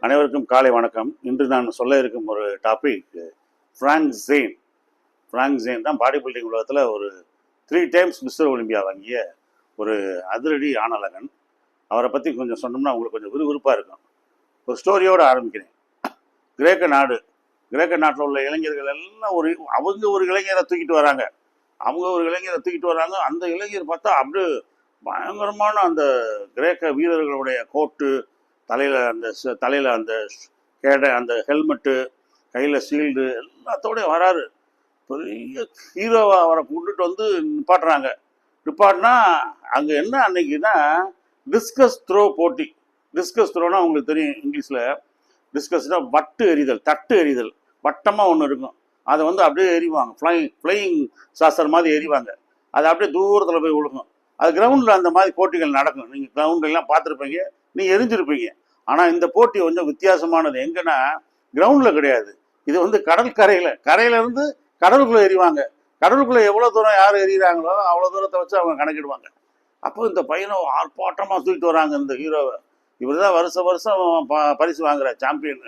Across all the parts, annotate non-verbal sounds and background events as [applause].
அனைவருக்கும் காலை வணக்கம். இன்று நான் சொல்ல இருக்கும் ஒரு topic Frank Zane Frank Zane தான் பாடி பில்டிங் உலகத்தில் ஒரு த்ரீ டைம்ஸ் மிஸ்டர் ஒலிம்பியா வாங்கிய ஒரு அதிரடி ஆணழகன் அவரை பற்றி கொஞ்சம் சொன்னோம்னா உங்களுக்கு கொஞ்சம் விறுவிறுப்பாக இருக்கும். ஒரு ஸ்டோரியோடு ஆரம்பிக்கிறேன். கிரேக்க நாடு. கிரேக்க நாட்டில் உள்ள இளைஞர்கள் எல்லாம் ஒரு அவங்க ஒரு இளைஞரை தூக்கிட்டு வராங்க. அவங்க ஒரு இளைஞரை தூக்கிட்டு வராங்க. அந்த இளைஞர் பார்த்தா அப்படியே பயங்கரமான அந்த கிரேக்க வீரர்களுடைய கோட்டு தலையில் அந்த தலையில் அந்த கேடை அந்த ஹெல்மெட்டு கையில் ஷீல்டு எல்லாத்தோடய வராரு. பெரிய ஹீரோவாக அவரை கொண்டுட்டு வந்து நிப்பாட்டுறாங்க. நிப்பாட்டினா அங்கே என்ன அன்னைக்குன்னா டிஸ்கஸ் த்ரோ போட்டி. டிஸ்கஸ் த்ரோனா உங்களுக்கு தெரியும் இங்கிலீஷில். டிஸ்கஸ்னால் வட்டு எறிதல் தட்டு எறிதல். வட்டமாக ஒன்று இருக்கும். அதை வந்து அப்படியே எறிவாங்க. ஃப்ளைங் ஃப்ளையிங் சாஸ்திரம் மாதிரி எறிவாங்க. அது அப்படியே தூரத்தில் போய் விழுகும் அது கிரவுண்டில் அந்த மாதிரி போட்டிகள் நடக்கும். நீங்கள் கிரவுண்டெல்லாம் பார்த்துருப்பீங்க. நீங்கள் எரிஞ்சிருப்பீங்க. ஆனால் இந்த போட்டி கொஞ்சம் வித்தியாசமானது. எங்கன்னா கிரவுண்டில் கிடையாது. இது வந்து கடற்கரையில் கரையிலேருந்து கடலுக்குள்ளே எறிவாங்க கடலுக்குள்ளே எவ்வளோ தூரம் யார் எறிகிறாங்களோ அவ்வளோ தூரத்தை வச்சு அவங்க கணக்கிடுவாங்க. அப்போ இந்த பையனை ஆர்ப்பாட்டமாக தூக்கிட்டு வராங்க இந்த ஹீரோவை. இவர் தான் வருஷம் வருஷம் ப- பரிசு வாங்குற சாம்பியன்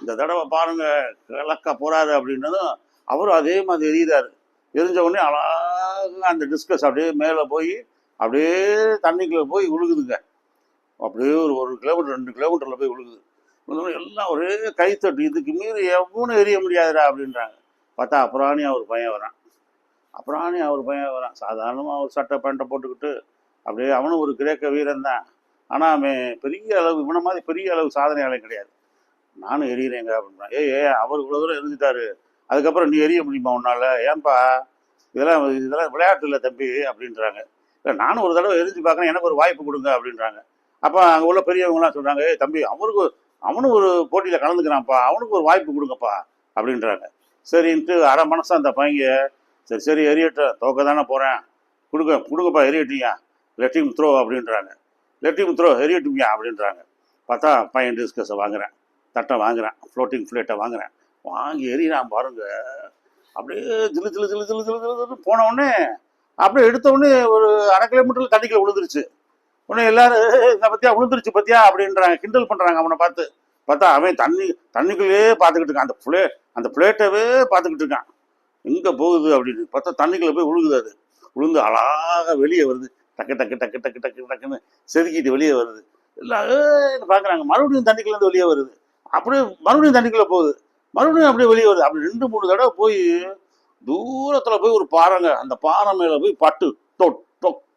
இந்த தடவை பாருங்க கலக்க போறாரு அப்படின்னதும் அவரும் அதே மாதிரி எரியுறாரு. எரிஞ்ச உடனே அழகா அந்த டிஸ்கஸ் அப்படியே மேலே போய் அப்படியே தண்ணிக்குள்ளே போய் விழுகுதுங்க அப்படியே ஒரு ஒரு கிலோமீட்டர் ரெண்டு கிலோமீட்டரில் போய் விழுகுது. எல்லாம் ஒரே கைத்தட்டு. இதுக்கு மீறி எவனும் எரிய முடியாதுடா அப்படின்றாங்க. பார்த்தா அப்புறாணியா ஒரு பையன் வரான். அப்புறாணியா ஒரு பையன் வரான். சாதாரணமாக ஒரு சட்டை பேண்ட்டை போட்டுக்கிட்டு அப்படியே அவனும் ஒரு கிரேக்க வீரன் தான். ஆனால் அவன் பெரிய அளவு இவனை மாதிரி பெரிய அளவு சாதனையாளன் கிடையாது. நானும் எரியிறேங்க அப்படின்றான். ஏய் ஏ அவர் இவ்வளோ தூரம் எரிஞ்சிட்டாரு. அதுக்கப்புறம் நீ எரிய முடியுமா உன்னால? ஏன்பா? இதெல்லாம் இதெல்லாம் விளையாட்டு இல்லை தம்பி அப்படின்றாங்க. இல்லை நானும் ஒரு தடவை எரிஞ்சு பார்க்குறேன். எனக்கு ஒரு வாய்ப்பு கொடுங்க அப்படின்றாங்க. அப்போ அங்கே உள்ள பெரியவங்களாம் சொல்கிறாங்க ஏ தம்பி அவனுக்கு அவனும் ஒரு போட்டியில் கலந்துக்கிறான்ப்பா அவனுக்கு ஒரு வாய்ப்பு கொடுங்கப்பா அப்படின்றாங்க சரின்ட்டு அரை மனசாக அந்த பையங்க சரி சரி எரியட்டும் தோக்க தானே போகிறேன் கொடுங்க கொடுங்கப்பா எரியட்டியா லெட்டிங் த்ரோ அப்படின்றாங்க லெட்டிங் த்ரோ எரியட்டுமியா அப்படின்றாங்க பார்த்தா பையன் டிஸ்கஸை வாங்குறேன் தட்டை வாங்குறேன் ஃப்ளோட்டிங் ஃப்ளேட்டை வாங்குறேன் வாங்கி எறிகிறான் பாருங்க அப்படியே திரு திரு திரு ஜிலு திரு திரு போன உடனே அப்படியே எடுத்த உடனே ஒரு அரை கிலோமீட்டரில் தண்ணிக்குள்ள விழுந்துருச்சு உன்னை எல்லாரும் இதை பத்தியா? விழுந்துருச்சு பத்தியா? அப்படின்றாங்க. கிண்டல் பண்றாங்க அவனை பார்த்து. பார்த்தா அவன் தண்ணி தண்ணிக்குள்ளேயே பார்த்துக்கிட்டு இருக்கான். அந்த பிளே அந்த பிளேட்டவே பார்த்துக்கிட்டு இருக்கான். எங்கே போகுது அப்படின்னு பார்த்தா தண்ணிக்குள்ளே போய் விழுகுது அது. விழுந்து அழகாக வெளியே வருது. டக்கு டக்கு டக்கு டக்கு டக்கு டக்குன்னு செதுக்கிட்டு வெளியே வருது. எல்லாம் பார்க்குறாங்க. மறுபடியும் தண்ணிக்குள்ளேருந்து வெளியே வருது. அப்படியே மறுபடியும் தண்ணிக்குள்ளே போகுது. மறுபடியும் அப்படியே வெளியே வருது. அப்படி ரெண்டு மூணு தடவை போய் தூரத்தில் போய் ஒரு பாறைங்க. அந்த பாறை மேலே போய் பட்டு டொக்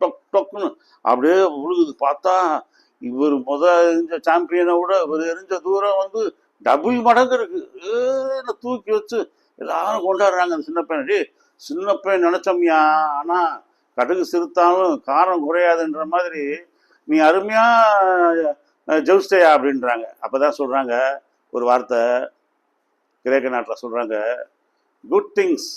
டொக் டொக்குன்னு டொக்னு அப்படியே விழுகுது பார்த்தா இவர் முத எரிஞ்ச சாம்பியனை விட இவர் எரிஞ்ச தூரம் வந்து டபுள் மடங்கு இருக்கு. ஏன்னு தூக்கி வச்சு எல்லாரும் கொண்டாடுறாங்க அந்த சின்ன பையன். டே சின்ன பையன் நினைச்சோம்யா? ஆனா கடுகு சிறுத்தாலும் காரம் குறையாதுன்ற மாதிரி நீ அருமையா ஜெயிச்சிட்டயா அப்படின்றாங்க. அப்பதான் சொல்றாங்க ஒரு வார்த்தை கிரேக்க நாட்டில் சொல்றாங்க good things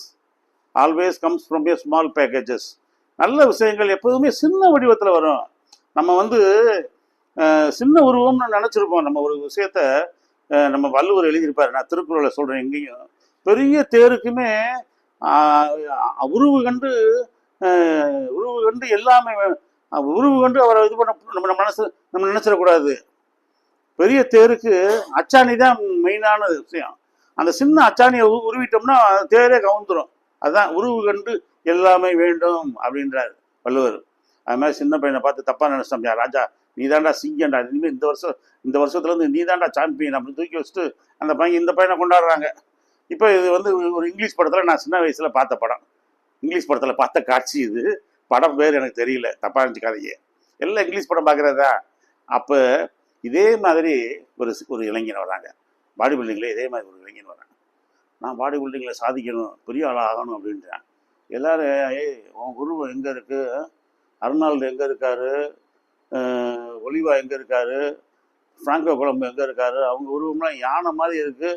always comes from a small packages நல்ல விஷயங்கள் எப்போதுமே சின்ன வடிவத்தில் வரும். நம்ம வந்து சின்ன உருவம்னு நினச்சிருப்போம். நம்ம ஒரு விஷயத்த நம்ம வள்ளுவர் எழுதியிருப்பார். நான் திருக்குறளை சொல்கிறேன் எங்கேயும். பெரிய தேருக்குமே உருவு கண்டு உருவு கண்டு எல்லாமே உருவு கண்டு அவரை இது பண்ண நம்ம நம்ம மனசு நம்ம நினச்சிடக்கூடாது. பெரிய தேருக்கு அச்சாணி தான் மெயினான விஷயம். அந்த சின்ன அச்சாணியை உரு- உருவிட்டோம்னா தேரே கவுந்துரும். அதுதான் உருவு கண்டு எல்லாமே வேண்டும் அப்படின்றார் வள்ளுவர். அது மாதிரி சின்ன பையனை பார்த்து தப்பாக நினைச்சிட்டோம் ராஜா நீ தாண்டா சிங்கண்டா இனிமேல் இந்த வருஷம் இந்த வருஷத்துலேருந்து நீ தாண்டா சாம்பியன் அப்படின்னு தூக்கி வச்சுட்டு அந்த பையன் இந்த பையனை கொண்டாடுறாங்க. இப்போ இது வந்து ஒரு இங்கிலீஷ் படத்தில் நான் சின்ன வயசில் பார்த்த படம். இங்கிலீஷ் படத்தில் பார்த்த காட்சி இது. படம் பேர் எனக்கு தெரியல தப்பாக இருந்துச்சு கதையே எல்லாம் இங்கிலீஷ் படம் பார்க்குறதா? அப்போ இதே மாதிரி ஒரு ஒரு இளைஞன் வராங்க. பாடி பில்டிங்கில் இதே மாதிரி ஒரு இளைஞன் வராங்க. நான் பாடி பில்டிங்கில் சாதிக்கணும் பெரிய ஆளாக ஆகணும் அப்படின்றான் எல்லாரும் ஏய் உன் குருவை எங்கே இருக்கு? அருணால்டு எங்கே இருக்காரு? ஒலிவா எங்கே இருக்காரு? ஃப்ராங்கோ குழம்பு எங்கே இருக்காரு? அவங்க உருவம்லாம் யானை மாதிரி இருக்குது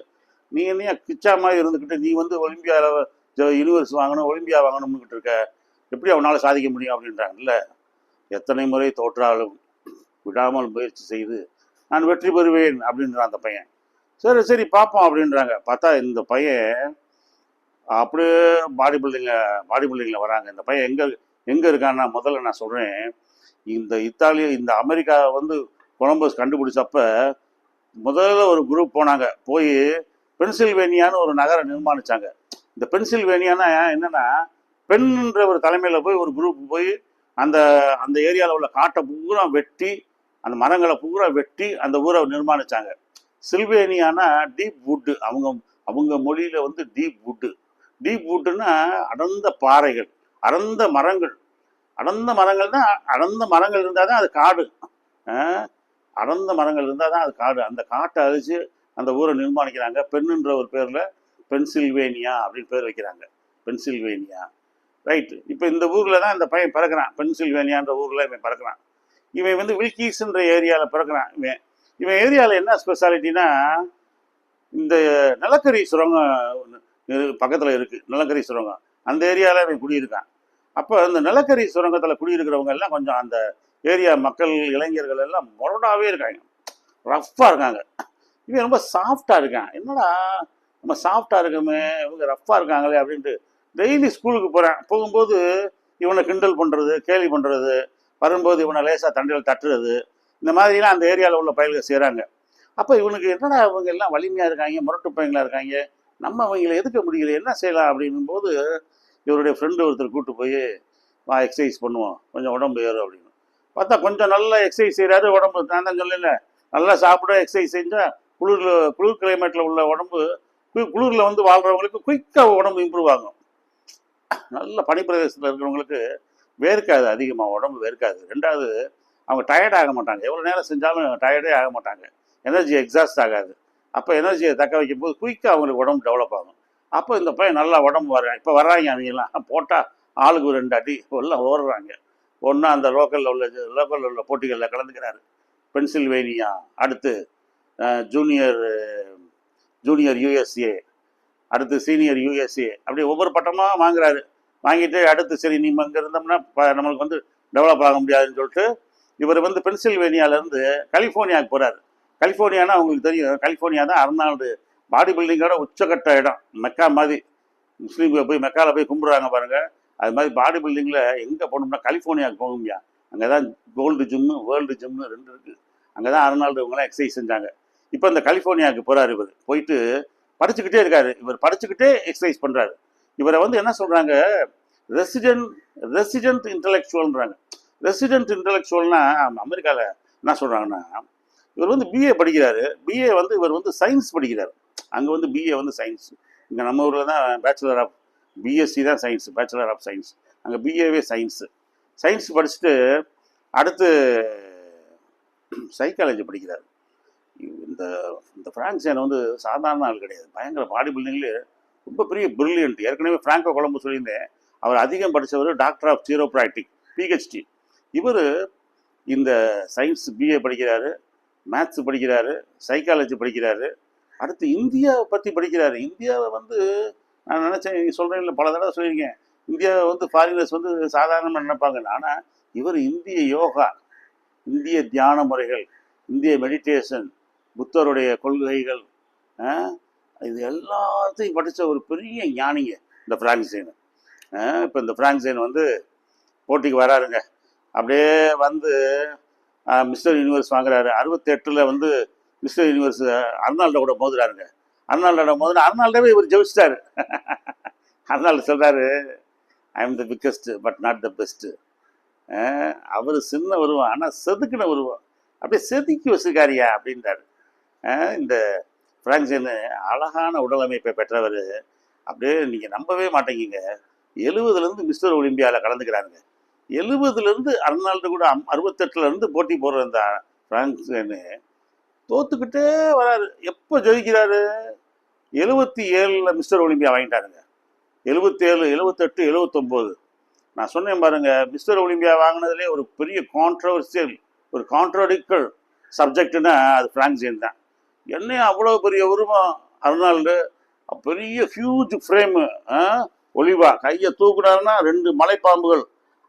நீ என்னையா கிச்சா மாதிரி இருந்துக்கிட்டு நீ வந்து ஒலிம்பியாவில் யூனிவர்ஸ் வாங்கணும் ஒலிம்பியா வாங்கணும்னுக்கிட்டு இருக்க? எப்படி அவனால் சாதிக்க முடியும்? அப்படின்றாங்கல்ல எத்தனை முறை தோற்றாலும் விடாமல் முயற்சி செய்து நான் வெற்றி பெறுவேன் அப்படின்றான் அந்த பையன். சரி சரி பார்ப்போம் அப்படின்றாங்க. பார்த்தா இந்த பையன் அப்படியே பாடி பில்டிங்கில் பாடி பில்டிங்கில் வராங்க. இந்த பையன் எங்கே எங்கே இருக்கான்னா முதல்ல நான் சொல்கிறேன் இந்த இத்தாலிய இந்த அமெரிக்கா வந்து கொலம்பஸ் கண்டுபிடிச்சப்ப முதல்ல ஒரு குரூப் போனாங்க. போய் பென்சில்வேனியான்னு ஒரு நகரை நிர்மாணிச்சாங்க. இந்த பென்சில்வேனியானா என்னென்னா பெண்ன்ற ஒரு தலைமையில் போய் ஒரு குரூப் போய் அந்த அந்த ஏரியாவில் உள்ள காட்டை பூரா வெட்டி அந்த மரங்களை பூரா வெட்டி அந்த ஊரை நிர்மாணிச்சாங்க. சில்வேனியானா டீப் வுட்டு அவங்க அவங்க மொழியில் வந்து டீப் வுட்டு டீப் வுட்டுன்னா அடர்ந்த பாறைகள் அடர்ந்த மரங்கள். அடர்ந்த மரங்கள் தான் அடர்ந்த மரங்கள் இருந்தால் தான் அது காடு. அடர்ந்த மரங்கள் இருந்தால் தான் அது காடு. அந்த காட்டை அழிச்சு அந்த ஊரை நிர்மாணிக்கிறாங்க. பெண்ணுன்ற ஒரு பேரில் பென்சில்வேனியா அப்படின்னு பேர் வைக்கிறாங்க. பென்சில்வேனியா. ரைட்டு. இப்போ இந்த ஊரில் தான் இந்த பையன் பிறக்கிறான். பென்சில்வேனியான்ற ஊரில் இவன் பிறக்கிறான். இவன் வந்து வில்கீஸ்ன்ற ஏரியாவில் பிறக்கிறான் இவன். இவன் ஏரியாவில் என்ன ஸ்பெஷாலிட்டினா இந்த நிலக்கரி சுரங்கம் பக்கத்தில் இருக்குது நிலக்கரி சுரங்கம் அந்த ஏரியாவில் இவன் குடியிருக்கான். அப்போ அந்த நிலக்கரி சுரங்கத்தில் குடியிருக்கிறவங்க எல்லாம் கொஞ்சம் அந்த ஏரியா மக்கள் இளைஞர்கள் எல்லாம் முரடாவே இருக்காங்க. ரஃப்பாக இருக்காங்க. இவன் ரொம்ப சாஃப்டாக இருக்கான். என்னடா நம்ம சாஃப்டாக இருக்கமே இவங்க ரஃப்பாக இருக்காங்களே அப்படின்ட்டு டெய்லி ஸ்கூலுக்கு போகிறேன் போகும்போது இவனை கிண்டல் பண்ணுறது கேலி பண்ணுறது வரும்போது இவனை லேசாக தண்டையில் தட்டுறது இந்த மாதிரிலாம் அந்த ஏரியாவில் உள்ள பயல்கள் செய்கிறாங்க அப்போ இவனுக்கு என்னடா இவங்க எல்லாம் வலிமையாக இருக்காங்க முரட்டு பையங்களாக இருக்காங்க? நம்ம அவங்களை எதுக்க முடியல? என்ன செய்யலாம்? அப்படின்னும் போது இவருடைய ஃப்ரெண்டு ஒருத்தர் கூட்டு போய் வா எக்ஸசைஸ் பண்ணுவோம். கொஞ்சம் உடம்பு ஏறும் அப்படின்னு. பார்த்தா கொஞ்சம் நல்லா எக்ஸசைஸ் செய்கிறாரு உடம்பு நான் தான் சொல்லல. நல்லா சாப்பிட எக்ஸசைஸ் செஞ்சால் குளிரில் குளிர் கிளைமேட்டில் உள்ள உடம்பு குளிரில் வந்து வாழ்கிறவங்களுக்கு குயிக்காக உடம்பு இம்ப்ரூவ் ஆகும். நல்ல பனிப்பிரதேசத்தில் இருக்கிறவங்களுக்கு வேர்க்காது அதிகமாக உடம்பு வேர்க்காது. ரெண்டாவது அவங்க டயர்ட் ஆக மாட்டாங்க. எவ்வளோ நேரம் செஞ்சாலும் டயர்டே ஆக மாட்டாங்க. எனர்ஜி எக்ஸாஸ்ட் ஆகாது. அப்போ எனர்ஜியை தக்க வைக்கும் போது குயிக்காக அவங்களுக்கு உடம்பு டெவலப் ஆகும். அப்போ இந்த பையன் நல்லா உடம்பு வர்றாங்க இப்போ வர்றாங்க அவங்கெல்லாம் போட்டால் ஆளுக்கு ரெண்டு அடி எல்லாம் ஓடுறாங்க. ஒன்றா அந்த லோக்கலில் உள்ள லோக்கலில் உள்ள போட்டிகளில் கலந்துக்கிறாரு. பென்சில்வேனியா அடுத்து ஜூனியர் ஜூனியர் யூஎஸ்ஏ அடுத்து சீனியர் யூஎஸ்ஏ அப்படி ஒவ்வொரு பட்டமாக வாங்குறாரு. வாங்கிட்டு அடுத்து சரி நீ இங்கே இருந்தோம்னா நம்மளுக்கு வந்து டெவலப் ஆக முடியாதுன்னு சொல்லிட்டு இவர் வந்து பென்சில்வேனியாவிலேருந்து கலிஃபோர்னியாவுக்கு போகிறாரு கலிஃபோர்னியானா அவங்களுக்கு தெரியும். கலிஃபோர்னியா தான் அருணாடு பாடி பில்டிங்கோட உச்சக்கட்ட இடம். மெக்கா மாதிரி. முஸ்லீம்களை போய் மெக்காவில் போய் கும்பிட்றாங்க பாருங்கள் அது மாதிரி பாடி பில்டிங்கில் எங்கே போகணும்னா கலிஃபோர்னியாவுக்கு போகும்யா. அங்கே தான் கோல்டு ஜிம்மு வேர்ல்டு ஜிம்னு ரெண்டு இருக்குது அங்கே தான் அருணால்டு இவங்கெல்லாம் எக்ஸசைஸ் செஞ்சாங்க. இப்போ இந்த கலிஃபோர்னியாவுக்கு போகிறார் இவர். போயிட்டு படிச்சுக்கிட்டே இருக்காரு. இவர் படிச்சுக்கிட்டே எக்ஸசைஸ் பண்ணுறாரு இவரை வந்து என்ன சொல்கிறாங்க ரெசிடென்ட் ரெசிடென்ட் இன்டலெக்சுவல்ன்றாங்க ரெசிடென்ட் இன்டலெக்சுவல்னா அமெரிக்காவில் என்ன சொல்கிறாங்கன்னா இவர் வந்து பிஏ படிக்கிறாரு. பிஏ வந்து இவர் வந்து சயின்ஸ் படிக்கிறார். அங்கே வந்து பிஏ வந்து சயின்ஸ் இங்கே நம்ம ஊரில் தான் பேச்சுலர் ஆஃப் பிஎஸ்சி தான் சயின்ஸ் பேச்சுலர் ஆஃப் சயின்ஸ் அங்கே பிஏவே சயின்ஸு சயின்ஸ் படிச்சுட்டு அடுத்து சைக்காலஜி படிக்கிறார். இந்த இந்த ஃப்ரான்சேன் வந்து சாதாரண ஆள் கிடையாது. பயங்கர பாடி பில்டிங்லேயே ரொம்ப பெரிய பிரில்லியன்ட் ஏற்கனவே ஃப்ராங்கோ கொலம்பு சொல்லியிருந்தேன். அவர் அதிகம் படித்தவர் டாக்டர் ஆஃப் ஜீரோப்ராக்டிக் பிஹெச்டி இவர் இந்த சயின்ஸ் பிஏ படிக்கிறாரு. மேத்ஸ் படிக்கிறாரு சைக்காலஜி படிக்கிறாரு. அடுத்து இந்தியாவை பற்றி படிக்கிறாரு. இந்தியாவை வந்து நான் நினச்சேன் நீங்கள் சொல்கிறீங்கள பல தடவை சொல்லியிருக்கேன். இந்தியாவை வந்து ஃபாரினர்ஸ் வந்து சாதாரணமாக நினைப்பாங்க. ஆனால் இவர் இந்திய யோகா இந்திய தியான முறைகள் இந்திய மெடிடேஷன் புத்தருடைய கொள்கைகள் இது எல்லாத்தையும் படித்த ஒரு பெரிய ஞானிங்க இந்த பிரான்சேன் இப்போ இந்த பிரான்சேன் வந்து போட்டிக்கு வராருங்க. அப்படியே வந்து மிஸ்டர் யூனிவர்ஸ் வாங்குறாரு. அறுபத்தெட்டில் வந்து மிஸ்டர் யூனிவர்ஸ் அர்னால்டோ கூட மோதுறாருங்க. அர்னால்டோட மோதுனா அர்னால்டோவே இவர் ஜெயிச்சிட்டார். [laughs] அர்னால்டு சொல்கிறாரு I am the biggest but not the best அவர் சின்ன உருவம் ஆனால் செதுக்கின உருவம் அப்படியே செதுக்கி வச்சிருக்காரியா அப்படின்றாரு. இந்த பிரான்சின் அழகான உடலமைப்பை பெற்றவர் அப்படியே நீங்கள் நம்பவே மாட்டேங்கிங்க. எழுபதுலேருந்து மிஸ்டர் ஒலிம்பியாவில் கலந்துக்கிறாருங்க. எழுபதுலேருந்து அர்னால்டு கூட அம் அறுபத்தெட்டுலேருந்து போட்டி போடுற இந்த பிரான்சின்னு தோத்துக்கிட்டே வராரு. எப்போ ஜெயிக்கிறாரு? எழுபத்தி ஏழில் மிஸ்டர் ஒலிம்பியா வாங்கிட்டாருங்க. எழுபத்தேழு எழுபத்தெட்டு எழுபத்தொம்போது நான் சொன்னேன் பாருங்க மிஸ்டர் ஒலிம்பியா வாங்கினதுலேயே ஒரு பெரிய கான்ட்ரவர்சியல் ஒரு கான்ட்ரடிக்கல் சப்ஜெக்ட்னா அது பிரான்சியன் தான். என்ன அவ்வளோ பெரிய உருவம் அர்னால்டு. பெரிய ஹியூஜ் ஃப்ரேமு ஒலிவா. கையை தூக்குனாருன்னா ரெண்டு மலைப்பாம்புகள்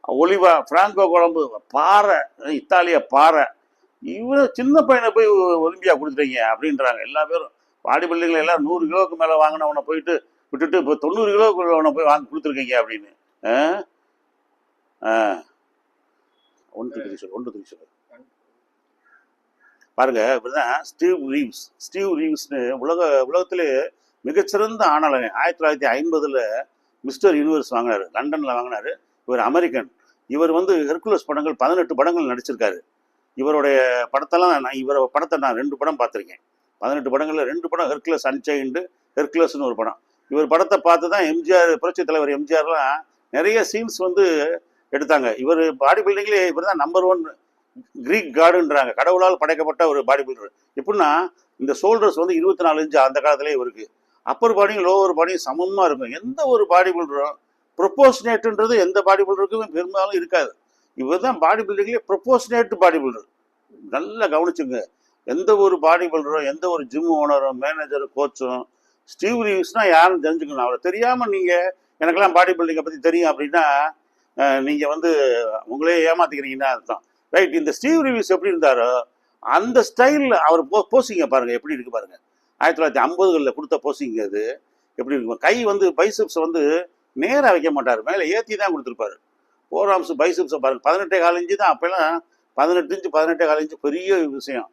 ஒலிவா பிராங்கோ குழம்பு பாறை இத்தாலிய பாறை. இவரு சின்ன பையனை போய் ஒலிம்பியா கொடுத்துட்டீங்க அப்படின்றாங்க. எல்லா பேரும் பாடி பில்டிங்கில் எல்லாம் நூறு கிலோவுக்கு மேலே வாங்கினவனை போயிட்டு விட்டுட்டு இப்போ தொண்ணூறு கிலோவுக்கு உள்ளவனை போய் வாங்கி கொடுத்துருக்கீங்க அப்படின்னு. ஆ? ஆ. ஒன்று திரு சொல்லு ஒன்று த்ரீ சொல்லு. பாருங்க இப்படிதான் ஸ்டீவ் ரீவ்ஸ் ஸ்டீவ் ரீவ்ஸ்னு உலக உலகத்திலே மிகச்சிறந்த ஆணழகன் ஆயிரத்தி தொள்ளாயிரத்தி ஐம்பதுல மிஸ்டர் யூனிவர்ஸ் வாங்கினாரு லண்டன்ல வாங்கினார். இவர் அமெரிக்கன். இவர் வந்து ஹெர்குலஸ் படங்கள் பதினெட்டு படங்கள் நடிச்சிருக்காரு. இவருடைய படத்தெல்லாம் நான் இவர படத்தை நான் ரெண்டு படம் பார்த்துருக்கேன். பதினெட்டு படங்களில் ரெண்டு படம் ஹெர்குலஸ் அன்சைண்டு ஹெர்குலஸ்னு ஒரு படம். இவர் படத்தை பார்த்து தான் எம்ஜிஆர் புரட்சி தலைவர் எம்ஜிஆர்லாம் நிறைய சீன்ஸ் வந்து எடுத்தாங்க. இவர் பாடி பில்டிங்லேயே இவர் தான் நம்பர் ஒன் கிரீக் காடுன்றாங்க கடவுளால் படைக்கப்பட்ட ஒரு பாடி பில்டர் எப்படின்னா இந்த சோல்டர்ஸ் வந்து இருபத்தி நாலு இன்ச்சு அந்த காலத்திலே இவருக்கு. அப்பர் பாடியும் லோவர் பாடியும் சமமாக இருக்கும். எந்த ஒரு பாடி பில்டரும் ப்ரொப்போஷனேட்டுன்றது எந்த பாடி பில்டருக்குமே பெரும்பாலும் இருக்காது. இவர் தான் பாடி பில்டிங்லேயே ப்ரொப்போஷனேட் பாடி பில்டர் நல்லா கவனிச்சுங்க. எந்த ஒரு பாடி பில்டரும் எந்த ஒரு ஜிம் ஓனரும் மேனேஜரும் கோச்சும் ஸ்டீவ் ரீவ்ஸ்னா யாருன்னு தெரிஞ்சுக்கணும். அவரை தெரியாமல் நீங்கள் எனக்கெல்லாம் பாடி பில்டிங்கை பற்றி தெரியும் அப்படின்னா நீங்கள் வந்து உங்களே ஏமாத்திக்கிறீங்கன்னா அர்த்தம். ரைட் இந்த ஸ்டீவ் ரிவ்யூஸ் எப்படி இருந்தாரோ அந்த ஸ்டைலில் அவர் போ போசிங்க பாருங்கள் எப்படி இருக்குது பாருங்கள் ஆயிரத்தி தொள்ளாயிரத்தி ஐம்பதுகளில் கொடுத்த போசிங்க அது. எப்படி இருக்கு? கை வந்து பைசப்ஸ் வந்து நேராக வைக்க மாட்டார். மேலே ஏற்றி தான் கொடுத்துருப்பாரு. ஃபோர் ஆர்ம்ஸ் பைசப்ஸை பாருங்க. பதினெட்டே கால் இன்ச்சு தான் அப்போல்லாம் பதினெட்டு இன்ச்சு பதினெட்டே கால் இன்ச்சு பெரிய விஷயம்.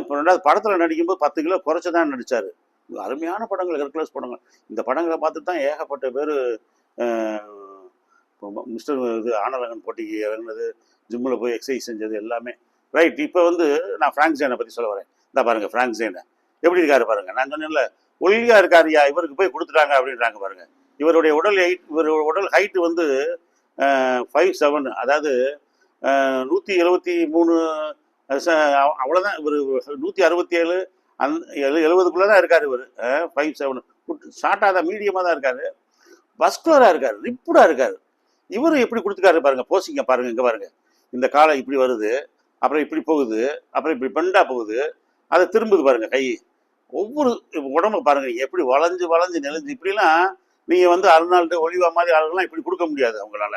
இப்போ ரெண்டாவது படத்தில் நடிக்கும்போது பத்து கிலோ குறைச்சி தான் நடித்தார் அருமையான படங்கள் ஹெர்குலஸ் படங்கள். இந்த படங்களை பார்த்து தான் ஏகப்பட்ட பேர் மிஸ்டர் இது ஆனரகன் போட்டிக்கு இறங்குனது ஜிம்மில் போய் எக்ஸசைஸ் செஞ்சது எல்லாமே. ரைட் இப்போ வந்து நான் ஃப்ராங்க் ஜேனை பற்றி சொல்ல வரேன். இந்த பாருங்க ஃப்ராங்க் ஜேனை எப்படி இருக்காரு பாருங்க? நான் சொன்னேன்ல ஒல்லியாக இருக்காருயா இவருக்கு போய் கொடுத்துட்டாங்க அப்படின்றாங்க பாருங்கள் இவருடைய உடல் ஹைட் இவருடைய உடல் ஹைட் வந்து ஃபைவ் செவன் அதாவது நூற்றி எழுபத்தி மூணு அவ்வளோதான் இவர் நூற்றி அறுபத்தி ஏழு அந் எழு எழுபதுக்குள்ளே தான் இருக்கார் இவர். ஃபைவ் செவன் ஷார்ட்டாக தான் மீடியமாக தான் இருக்காரு. பஸ்குலராக இருக்கார் ரிப்புடாக இருக்கார். இவர் எப்படி கொடுத்துருக்காரு பாருங்க போசிங்க பாருங்க இங்கே பாருங்க. இந்த காலம் இப்படி வருது அப்புறம் இப்படி போகுது அப்புறம் இப்படி பெண்டாக போகுது. அதை திரும்புது பாருங்க கை. ஒவ்வொரு உடம்பு பாருங்க எப்படி வளைஞ்சு வளைஞ்சு நெளிஞ்சு இப்படிலாம் நீங்கள் வந்து அருணாள்கிட்ட ஒளிவா மாதிரி ஆளுகள்லாம் இப்படி கொடுக்க முடியாது அவங்களால.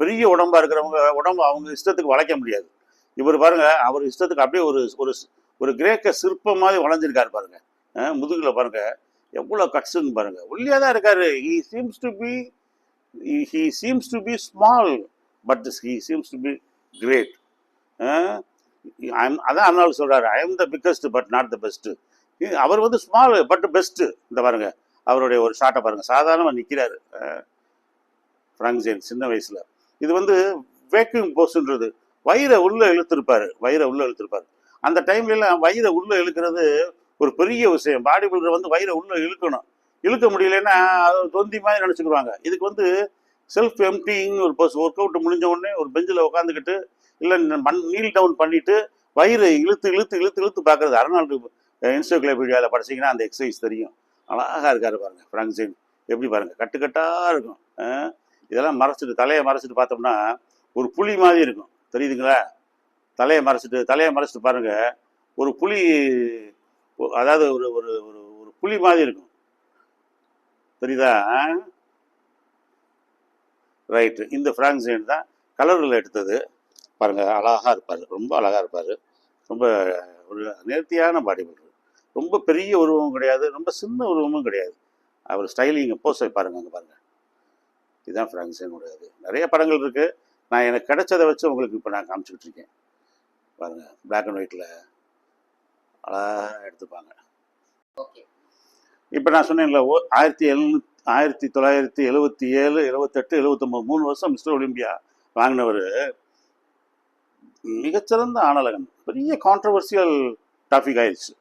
பெரிய உடம்பாக இருக்கிறவங்க உடம்பு அவங்க இஷ்டத்துக்கு வளைக்க முடியாது. இவர் பாருங்க அவர் இஷ்டத்துக்கு அப்படியே ஒரு ஒரு ஒரு கிரேக்க சிற்பம் மாதிரி வளைஞ்சிருக்காரு பாருங்கள் முதுகில் பாருங்கள் எவ்வளோ கட்ஸுன்னு பாருங்க. ஒல்லியாக தான் இருக்காரு. He seems to be he seems to be small but he seems to be great அதான் அண்ணாள் சொல்கிறாரு I am the biggest but not the best அவர் வந்து ஸ்மால் பட் பெஸ்ட்டு இந்த பாருங்கள் அவருடைய ஒரு ஷாட்டை பாருங்க. சாதாரணமாக நிற்கிறாரு ஃப்ராங்க்சேன் சின்ன வயசில். இது வந்து வேக்யூம் போஸ்ன்றது வயிறை உள்ளே இழுத்திருப்பாரு. வயிறை உள்ளே இழுத்திருப்பாரு. அந்த டைம்லலாம் வயிறை உள்ளே இழுக்கிறது ஒரு பெரிய விஷயம். பாடி பில்டர் வந்து வயிறை உள்ளே இழுக்கணும். இழுக்க முடியலன்னா அது தொந்தி மாதிரி நினச்சிக்கிடுவாங்க இதுக்கு வந்து செல்ஃப் எம்டிங் ஒரு பஸ் ஒர்க் அவுட் முடிஞ்ச உடனே ஒரு பெஞ்சில் உட்காந்துக்கிட்டு இல்லை மண் நீல் டவுன் பண்ணிட்டு வயிறு இழுத்து இழுத்து இழுத்து இழுத்து பார்க்கறது. நாள் இன்ஸ்டோகிளோபீடியாவில் படிச்சிங்கன்னா அந்த எக்ஸசைஸ் தெரியும். அழகாக இருக்காரு பாருங்க ஃப்ராங்க்சின் எப்படி பாருங்க கட்டுக்கட்டாக இருக்கும். இதெல்லாம் மறைச்சிட்டு தலையை மறைச்சிட்டு பார்த்தோம்னா ஒரு புலி மாதிரி இருக்கும். தெரியுதுங்களா? தலையை மறைச்சிட்டு தலையை மறைச்சிட்டு பாருங்க ஒரு புலி அதாவது ஒரு ஒரு ஒரு ஒரு புலி மாதிரி இருக்கும். தெரியுதா? ரைட்டு இந்த ஃப்ராங்க்சைன் தான் கலரில் எடுத்தது. பாருங்க அழகா இருப்பார் ரொம்ப அழகா இருப்பார். ரொம்ப ஒரு நேர்த்தியான பாடி பில்டர் ரொம்ப பெரிய உருவமும் கிடையாது ரொம்ப சின்ன உருவமும் கிடையாது. அவர் ஸ்டைலிங் போஸை பாருங்க அங்கே பாருங்க. இதுதான் ஃப்ராங்க்சைனுடையது நிறைய படங்கள் இருக்கு. நான் எனக்கு கிடைச்சதை வச்சு உங்களுக்கு இப்போ நான் காமிச்சிக்கிட்டு இருக்கேன். பாருங்க பிளாக் அண்ட் ஒயிட்டில் அழகா எடுத்துப்பாங்க. ஓகே. இப்போ நான் சொன்னேன்ல ஓ ஆயிரத்தி எழுநூ ஆயிரத்தி தொள்ளாயிரத்தி எழுபத்தி ஏழு எழுபத்தெட்டு எழுபத்தொம்போது மூணு வருஷம் மிஸ்டர் ஒலிம்பியா வாங்கினவர். மிகச்சிறந்த ஆணழகன் பெரிய கான்ட்ரவர்சியல் டாபிக் ஆயிடுச்சு.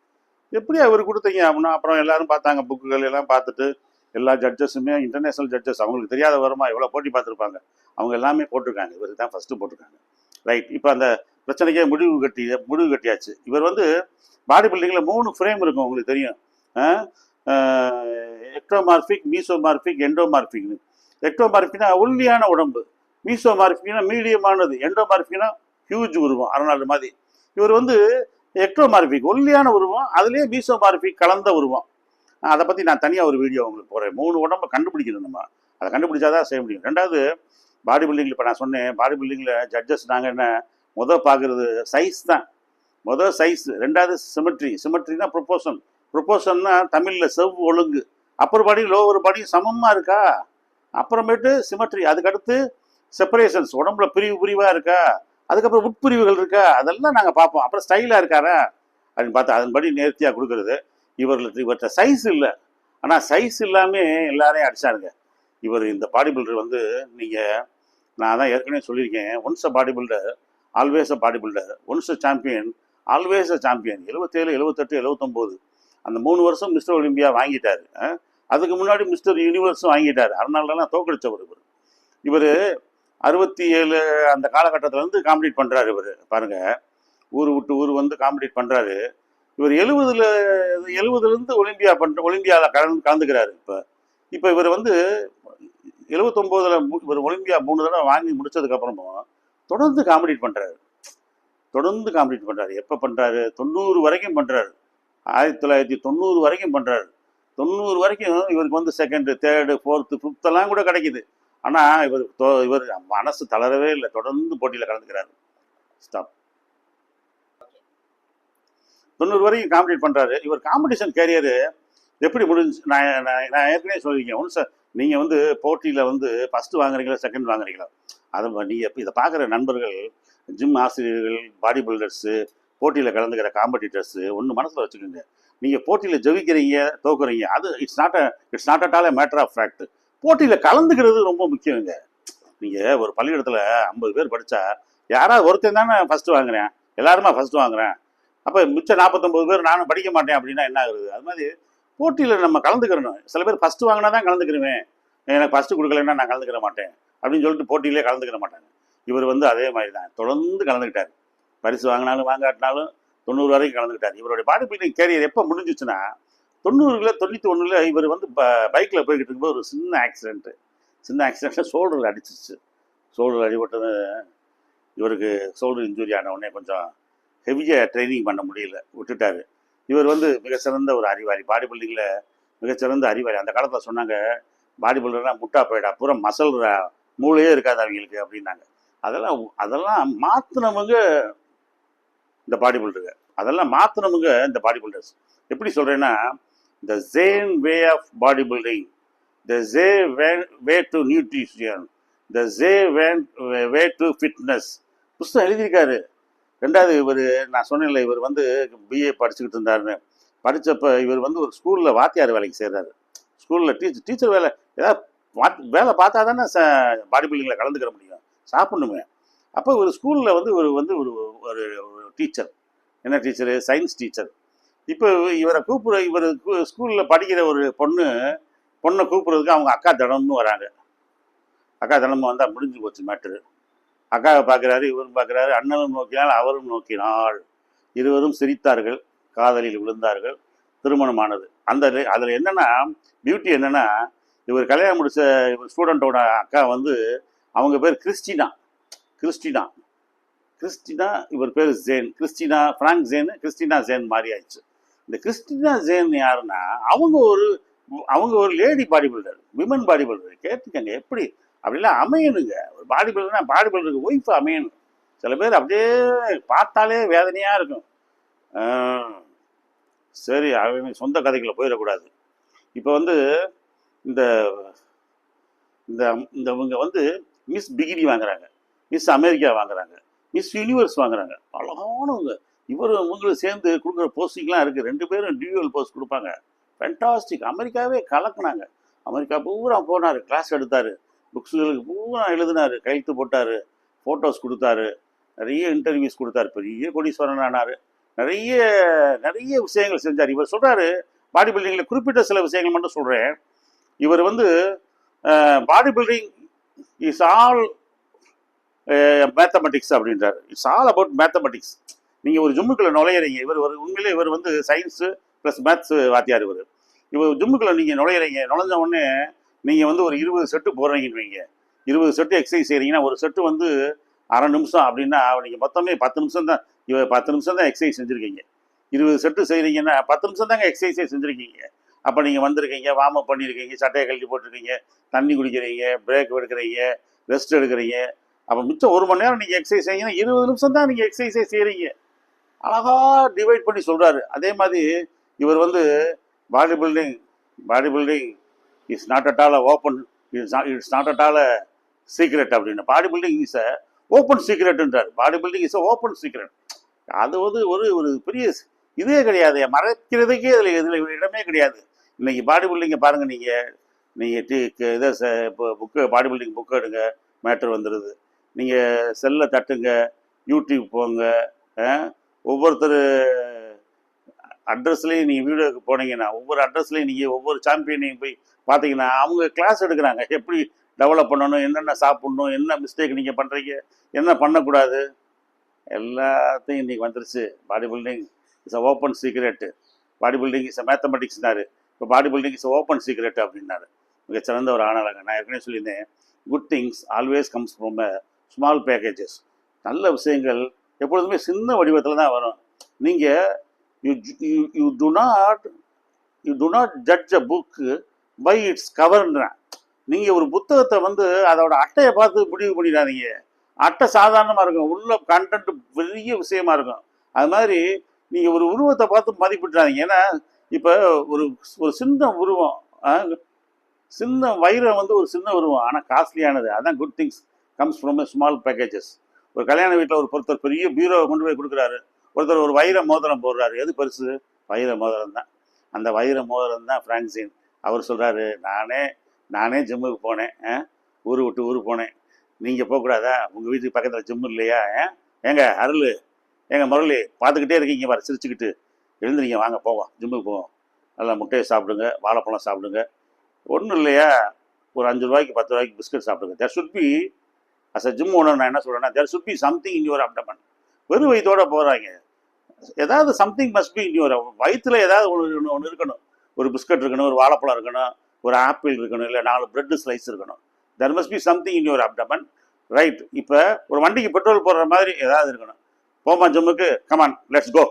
எப்படி அவர் கொடுத்தீங்க? அப்படின்னா அப்புறம் எல்லாரும் பார்த்தாங்க புக்குகள் எல்லாம் பார்த்துட்டு எல்லா ஜட்ஜஸுமே இன்டர்நேஷனல் ஜட்ஜஸ் அவங்களுக்கு தெரியாத வருமா? எவ்வளோ போட்டி பார்த்துருப்பாங்க? அவங்க எல்லாமே போட்டிருக்காங்க. இவர் தான் ஃபஸ்ட்டு போட்டிருக்காங்க. ரைட் இப்போ அந்த பிரச்சனைக்கே முடிவு கட்டி முடிவு கட்டியாச்சு. இவர் வந்து பாடி பில்டிங்கில் மூணு ஃப்ரேம் இருக்கும் உங்களுக்கு தெரியும். எக்டோமார்பிக் மீசோமார்பிக் எண்டோமார்பிக்னு எக்டோமார்பிக்னா ஒல்லியான உடம்பு. மீசோமார்பிக்னா மீடியமானது. எண்டோமார்பிக்னா ஹியூஜ் உருவம். அரநாடு மாதிரி. இவர் வந்து எக்ட்ரோமார்பிக் ஒல்லியான உருவம் அதுலேயே மீசோமார்பிக் கலந்த உருவம். அதை பற்றி நான் தனியாக ஒரு வீடியோ உங்களுக்கு போகிறேன் மூணு உடம்பை கண்டுபிடிக்கணும் நம்ம. அதை கண்டுபிடிச்சாதான் செய்ய முடியும். ரெண்டாவது பாடி பில்டிங்கில் இப்போ நான் சொன்னேன் பாடி பில்டிங்கில் ஜட்ஜஸ் நாங்கள் என்ன முதல் பார்க்குறது சைஸ் தான். முதல் சைஸ் ரெண்டாவது சிமெட்ரி சிமெட்ரினா ப்ரொப்போஷன் ப்ரொப்போஷன்னா தமிழில் செவ் ஒழுங்கு. அப்பர் பாடி லோவர் பாடி சமமாக இருக்கா? அப்புறமேட்டு சிமெட்ரி அதுக்கடுத்து செப்பரேஷன்ஸ் உடம்புல பிரிவு பிரிவாக இருக்கா? அதுக்கப்புறம் உட்பிரிவுகள் இருக்கா? அதெல்லாம் நாங்கள் பார்ப்போம். அப்புறம் ஸ்டைலாக இருக்காரா? அப்படின்னு பார்த்தா அதன்படி நேர்த்தியாக கொடுக்குறது. இவர்களுக்கு இவர்கிட்ட சைஸ் இல்லை. ஆனால் சைஸ் இல்லாமல் எல்லாரையும் அடிச்சாருங்க இவர் இந்த பாடி பில்டர் வந்து நீங்கள் நான் தான் ஏற்கனவே சொல்லியிருக்கேன். Once a bodybuilder always a bodybuilder once a champion always a champion எழுபத்தேழு எழுபத்தெட்டு எழுபத்தொம்போது அந்த மூணு வருஷம் மிஸ்டர் ஒலிம்பியா வாங்கிட்டார். அதுக்கு முன்னாடி மிஸ்டர் யூனிவர்ஸும் வாங்கிட்டாரு. அதனாலலாம் தோக்கடிச்சவர் இவர். இவர் அறுபத்தி ஏழு அந்த காலகட்டத்தில் வந்து காம்படிட் பண்ணுறாரு இவர். பாருங்க. ஊர் விட்டு ஊர் வந்து காம்படிட் பண்ணுறாரு இவர் எழுபதுல எழுபதுலேருந்து ஒலிம்பியா பண்ற ஒலிம்பியாவில் கலந்து கலந்துக்கிறாரு இப்போ. இப்போ இவர் வந்து எழுபத்தொம்போதில் இவர் ஒலிம்பியா மூணு தடவை வாங்கி முடிச்சதுக்கப்புறமும் தொடர்ந்து காம்படிட் பண்ணுறாரு தொடர்ந்து காம்படிட் பண்ணுறாரு எப்போ பண்ணுறாரு தொண்ணூறு வரைக்கும் பண்ணுறாரு ஆயிரத்தி தொள்ளாயிரத்தி தொண்ணூறு வரைக்கும் பண்ணுறாரு தொண்ணூறு வரைக்கும் இவருக்கு வந்து செகண்டு தேர்டு ஃபோர்த்து ஃபிஃப்த்தெல்லாம் கூட கிடைக்குது. ஆனால் இவர் இவர் மனசு தளரவே இல்லை. தொடர்ந்து போட்டியில் கலந்துக்கிறாரு. ஸ்டாப் தொண்ணூறு வரைக்கும் காம்படிட் பண்ணுறாரு இவர் காம்படிஷன் கேரியரு எப்படி முடிஞ்சு நான் நான் நான் ஏற்கனவே சொல்லியிருக்கேன். ஒன்று சார் நீங்கள் வந்து போட்டியில் வந்து ஃபஸ்ட்டு வாங்குறீங்களா செகண்ட் வாங்குறீங்களா? அதை நீங்கள் இப்போ இதை பார்க்குற நண்பர்கள் ஜிம் ஆசிரியர்கள் பாடி பில்டர்ஸு போட்டியில் கலந்துக்கிற காம்படிட்டர்ஸு ஒன்று மனசில் வச்சுக்கோங்க. நீங்கள் போட்டியில் ஜெயிக்கிறீங்க தோக்குறீங்க அது it's not a it's not at all matter of fact போட்டியில் கலந்துக்கிறது ரொம்ப முக்கியங்க. நீங்கள் ஒரு பள்ளிக்கூடத்தில் ஐம்பது பேர் படித்தா யாராவது ஒருத்தன் தானே ஃபஸ்ட்டு வாங்குறேன். எல்லாருமா ஃபஸ்ட்டு வாங்குறேன். அப்போ மிச்சம் நாற்பத்தொம்பது பேர் நானும் படிக்க மாட்டேன் அப்படின்னா என்ன ஆகுது அது மாதிரி போட்டியில் நம்ம கலந்துக்கிறணும். சில பேர் ஃபஸ்ட்டு வாங்கினா தான் கலந்துக்கிறவேன். எனக்கு ஃபஸ்ட்டு கொடுக்கலன்னா நான் கலந்துக்கிற மாட்டேன். அப்படின்னு சொல்லிட்டு போட்டியிலே கலந்துக்கிற மாட்டாங்க. இவர் வந்து அதே மாதிரி தான். தொடர்ந்து கலந்துக்கிட்டார். பரிசு வாங்கினாலும் வாங்காட்டினாலும் தொண்ணூறு வரைக்கும் கலந்துக்கிட்டார். இவருடைய பாடி கேரியர் எப்போ முடிஞ்சிச்சுன்னா தொண்ணூறுல தொண்ணூற்றி ஒன்றில் இவர் வந்து பைக்கில் போய்கிட்டு இருக்கும்போது ஒரு சின்ன ஆக்சிடென்ட்டு சின்ன ஆக்சிடென்ட்டில் ஷோல்டரில் அடிச்சிச்சு ஷோல்டர் அடிபட்டது. இவருக்கு ஷோல்டர் இன்ஜுரி ஆன உடனே கொஞ்சம் ஹெவியாக ட்ரைனிங் பண்ண முடியல. விட்டுட்டார். இவர் வந்து மிகச்சிறந்த சிறந்த ஒரு அறிவாளி. பாடி பில்டிங்கில் மிகச்சிறந்த அறிவாளி. அந்த காலத்தில் சொன்னாங்க பாடி பில்டர்னால் முட்டா போயிடா. பூரா மசல்ரா மூளையே இருக்காது அவங்களுக்கு அப்படின்னாங்க. அதெல்லாம் அதெல்லாம் மாற்றினவங்க இந்த பாடி பில்டருங்க அதெல்லாம் மாற்றினவங்க இந்த பாடி பில்டர்ஸ் எப்படி சொல்கிறேன்னா the same way of bodybuilding the Zane way way to nutrition the Zane way way to fitness புஸ்தகம் எழுதியிருக்காரு. ரெண்டாவது இவர் நான் சொன்னேன்ல இவர் வந்து பிஏ படிச்சுக்கிட்டு இருந்தாருன்னு. படித்தப்ப இவர் வந்து ஒரு ஸ்கூலில் வாத்தியார் வேலைக்கு செய்கிறாரு ஸ்கூலில் டீச்சர் டீச்சர் வேலை ஏதாவது வேலை பார்த்தா தானே ச பாடி பில்டிங்கில் கலந்துக்கிற முடியும். சாப்பிடணுமே. அப்போ ஒரு ஸ்கூலில் வந்து ஒரு வந்து ஒரு ஒரு டீச்சர் என்ன டீச்சரு சயின்ஸ் டீச்சர் இப்போ இவரை கூப்பிட இவர் ஸ்கூலில் படிக்கிற ஒரு பொண்ணு பொண்ணை கூப்பிட்றதுக்கு அவங்க அக்கா தினம்னு வராங்க. அக்கா தினமும் வந்தால் முடிஞ்சு போச்சு மேட்ரு அக்காவை பார்க்குறாரு இவரும் பார்க்குறாரு அண்ணனும் நோக்கினால் அவரும் நோக்கினாள். இருவரும் சிரித்தார்கள் காதலில் விழுந்தார்கள் திருமணமானது. அந்த அதில் என்னென்னா பியூட்டி என்னென்னா இவர் கல்யாணம் முடித்த இவர் ஸ்டூடெண்ட்டோட அக்கா வந்து அவங்க பேர் கிறிஸ்டினா. கிறிஸ்டினா. கிறிஸ்டினா இவர் பேர் Zane. Christina Frank Zane Christina Zane மாதிரி ஆயிடுச்சு இந்த கிறிஸ்டினா ஜேன் யாருன்னா அவங்க ஒரு அவங்க ஒரு lady body builder women body builder கேட்டுக்கங்க எப்படி? அப்படிலாம் அமையணுங்க. ஒரு பாடி பில்டர்னா பாடி பில்டருக்கு ஒய்ஃப் அமையணும். சில பேர் அப்படியே பார்த்தாலே வேதனையாக இருக்கும். சரி அவங்க சொந்த கதைக்குள்ள போயிடக்கூடாது. இப்போ வந்து இந்த இந்த இந்த இவங்க வந்து மிஸ் பிகினி வாங்குறாங்க. மிஸ் அமெரிக்கா வாங்குறாங்க. மிஸ் யூனிவர்ஸ் வாங்குறாங்க. அழகானவங்க. இவர் இவங்களும் சேர்ந்து கொடுக்குற போஸ்டிங்லாம் இருக்குது ரெண்டு பேரும் டியூவல் போஸ்ட் கொடுப்பாங்க. ஃபென்டாஸ்டிக் அமெரிக்காவே கலக்குனாங்க. அமெரிக்கா பூரா போனார். கிளாஸ் எடுத்தார். புக்ஸுகளுக்கு பூரா எழுதினார். கையெழுத்து போட்டார். ஃபோட்டோஸ் கொடுத்தாரு. நிறைய இன்டர்வியூஸ் கொடுத்தாரு. பெரிய கோடீஸ்வரன் ஆனார். நிறைய நிறைய விஷயங்கள் செஞ்சார். இவர் சொல்கிறாரு பாடி பில்டிங்கில் குறிப்பிட்ட சில விஷயங்கள் மட்டும் சொல்கிறேன் இவர் வந்து body building is all mathematics அப்படின்றார். இட்ஸ் ஆல் அபவுட் மேத்தமெட்டிக்ஸ் நீங்கள் ஒரு ஜிம்முக்குள்ள நுழையிறீங்க. இவர் ஒரு உண்மையிலே இவர் வந்து சயின்ஸு ப்ளஸ் மேத்ஸ் வாத்தியார் இவர். இவர் ஜிம்முக்குள்ள நீங்கள் நுழையிறீங்க. நுழைஞ்ச உடனே நீங்கள் வந்து ஒரு இருபது செட்டு போடுறீங்கன்னு வைங்க. இருபது செட்டு எக்ஸசைஸ் செய்கிறீங்கன்னா ஒரு செட்டு வந்து அரை நிமிஷம் அப்படின்னா நீங்கள் மொத்தமே பத்து நிமிஷம் தான் இவர் பத்து நிமிஷம் தான் எக்ஸசைஸ் செஞ்சுருக்கீங்க. இருபது செட்டு செய்கிறீங்கன்னா பத்து நிமிஷம் தாங்க எக்ஸசைஸே செஞ்சுருக்கீங்க. அப்போ நீங்கள் வந்திருக்கீங்க வார்ம் அப் பண்ணியிருக்கீங்க சட்டையை கழட்டி போட்டிருக்கீங்க தண்ணி குடிக்கிறீங்க பிரேக் எடுக்கிறீங்க ரெஸ்ட் எடுக்கிறீங்க. அப்போ மிச்சம் ஒரு மணி நேரம் நீங்கள் எக்ஸசைஸ் செய்யுங்கன்னா இருபது நிமிஷம் தான் நீங்கள் எக்ஸசைஸே செய்கிறீங்க அழகா டிவைட் பண்ணி சொல்கிறாரு அதே மாதிரி இவர் வந்து bodybuilding bodybuilding is not at all open it's it's not at all secret அப்படின்னு. Body building is a open சீக்ரெட்ன்றார் bodybuilding is a open secret அது வந்து ஒரு ஒரு பெரிய இதே கிடையாது. மறைக்கிறதுக்கே இதில் இதில் இடமே கிடையாது. இன்னைக்கு பாடி பில்டிங்கை பாருங்கள் நீங்கள் நீங்கள் டீ இதை ச இப்போ புக்கு பாடி பில்டிங் புக்கு எடுங்க மேட்ரு வந்துடுது நீங்கள் செல்லை தட்டுங்க யூடியூப் போங்க ஒவ்வொருத்தர் அட்ரஸ்லேயும் நீங்கள் வீடியோக்கு போனீங்கன்னா ஒவ்வொரு அட்ரஸ்லேயும் நீங்கள் ஒவ்வொரு சாம்பியனையும் போய் பார்த்தீங்கன்னா அவங்க கிளாஸ் எடுக்கிறாங்க. எப்படி டெவலப் பண்ணணும் என்னென்ன சாப்பிடணும் என்ன மிஸ்டேக் நீங்கள் பண்ணுறீங்க என்ன பண்ணக்கூடாது? எல்லாத்தையும் இன்றைக்கி வந்துருச்சு. Bodybuilding is a open secret bodybuilding is a மேத்தமெட்டிக்ஸ்னாரு இப்போ body building is open secret அப்படின்னாரு. மிகச்சிறந்த ஒரு ஆணழங்க நான் ஏற்கனவே சொல்லியிருந்தேன் good things always comes from a small packages நல்ல விஷயங்கள் எப்பொழுதுமே சின்ன வடிவத்தில் தான் வரும். நீங்கள் you you you do not you do not judge a book by its கவர்ன்றேன் நீங்கள் ஒரு புத்தகத்தை வந்து அதோட அட்டையை பார்த்து முடிவு பண்ணிடாதீங்க. அட்டை சாதாரணமாக இருக்கும். உள்ள கண்டென்ட் பெரிய விஷயமா இருக்கும். அது மாதிரி நீங்கள் ஒரு உருவத்தை பார்த்து மதிப்பிட்டுறாதீங்க ஏன்னா இப்போ ஒரு ஒரு சின்ன உருவம் சின்ன வைரம் வந்து ஒரு சின்ன உருவம். ஆனால் காஸ்ட்லியானது அதான் good things comes from small packages ஒரு கல்யாண வீட்டில் ஒரு ஒருத்தர் பெரிய பீரோவை கொண்டு போய் கொடுக்குறாரு. ஒருத்தர் ஒரு வைர மோதிரம் போடுறாரு. எது பெருசு? வைர மோதிரம் தான். அந்த வைர மோதிரம் தான் ஃப்ரான்சின் அவர் சொல்கிறாரு நானே நானே ஜிம்முக்கு போனேன். ஆ, ஊர் விட்டு ஊர் போனேன். நீங்கள் போகக்கூடாதா? உங்கள் வீட்டுக்கு பக்கத்தில் ஜிம் இல்லையா? ஏங்க அருள். ஏங்க முரளி பார்த்துக்கிட்டே இருக்கீங்க பாரு சிரிச்சுக்கிட்டு. எழுந்துறீங்க வாங்க போவோம் ஜிம்முக்கு போவோம். நல்லா முட்டையை சாப்பிடுங்க வாழைப்பழம் சாப்பிடுங்க. ஒன்றும் இல்லையா? ஒரு அஞ்சு ரூபாய்க்கு பத்து ரூபாய்க்கு பிஸ்கட் சாப்பிடுங்க. There should be as a gym owner நான் என்ன சொல்கிறேன்னா there should be something in your abdomen வெறும் வயிற்றோட போகிறாங்க ஏதாவது something must be in your வயிற்றுல ஏதாவது ஒன்று ஒன்று இருக்கணும். ஒரு பிஸ்கட் இருக்கணும் ஒரு வாழைப்பழம் இருக்கணும் ஒரு ஆப்பிள் இருக்கணும் இல்லை நாலு பிரெட் ஸ்லைஸ் இருக்கணும். There must be something in your abdomen right இப்போ ஒரு வண்டிக்கு பெட்ரோல் போடுற மாதிரி ஏதாவது இருக்கணும். போமா ஜிம்முக்கு கமான் லெட்ஸ் கோ